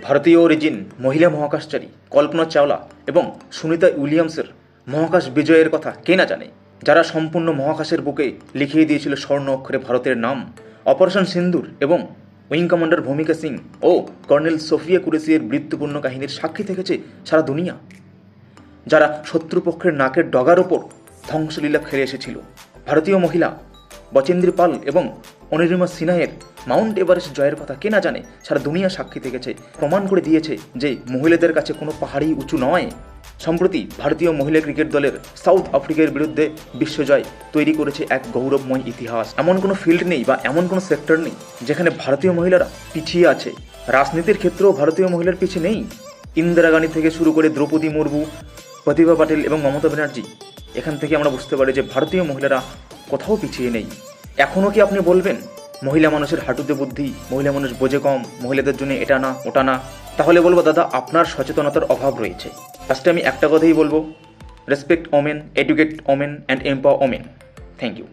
ভারতীয় অরিজিন মহিলা মহাকাশচারী কল্পনা চাওলা এবং সুনিতা উইলিয়ামসের মহাকাশ বিজয়ের কথা কে না জানে, যারা সম্পূর্ণ মহাকাশের বুকে লিখিয়ে দিয়েছিল স্বর্ণ অক্ষরে ভারতের নাম, অপারেশন সিন্দুর এবং উইং কমান্ডার ভূমিকা সিং ও কর্নেল সোফিয়া কুরেসিয়ের মৃত্যুপূর্ণ কাহিনীর সাক্ষী থেকেছে সারা দুনিয়া। যারা শত্রুপক্ষের নাকের ডগার ওপর ধ্বংসলীলা খেলে এসেছিল। ভারতীয় মহিলা বচেন্দ্রী পাল এবং অনিরিমা সিনহায়ের মাউন্ট এভারেস্ট জয়ের কথা কে না জানে সারা দুনিয়া সাক্ষী থেকেছে, প্রমাণ করে দিয়েছে যে মহিলাদের কাছে কোনো পাহাড়ি উঁচু নয়। সম্প্রতি ভারতীয় মহিলা ক্রিকেট দলের সাউথ আফ্রিকার বিরুদ্ধে বিশ্বজয় তৈরি করেছে এক গৌরবময় ইতিহাস। এমন কোনো ফিল্ড নেই বা এমন কোনো সেক্টর নেই যেখানে ভারতীয় মহিলারা পিছিয়ে আছে। রাজনীতির ক্ষেত্রেও ভারতীয় মহিলার পিছিয়ে নেই। ইন্দিরা গান্ধী থেকে শুরু করে দ্রৌপদী মুর্মু, প্রতিভা পাটিল এবং মমতা ব্যানার্জি, এখান থেকে আমরা বুঝতে পারি যে ভারতীয় মহিলারা কোথাও পিছিয়ে নেই। এখনও কি আপনি বলবেন, মহিলা মানুষের হাঁটুতে বুদ্ধি, মহিলা মানুষ বোঝে কম, মহিলাদের জন্য এটা না, ওটা না? তাহলে বলব, দাদা, আপনার সচেতনতার অভাব রয়েছে। ফার্স্টে আমি একটা কথাই বলব respect women educate women and empower women thank you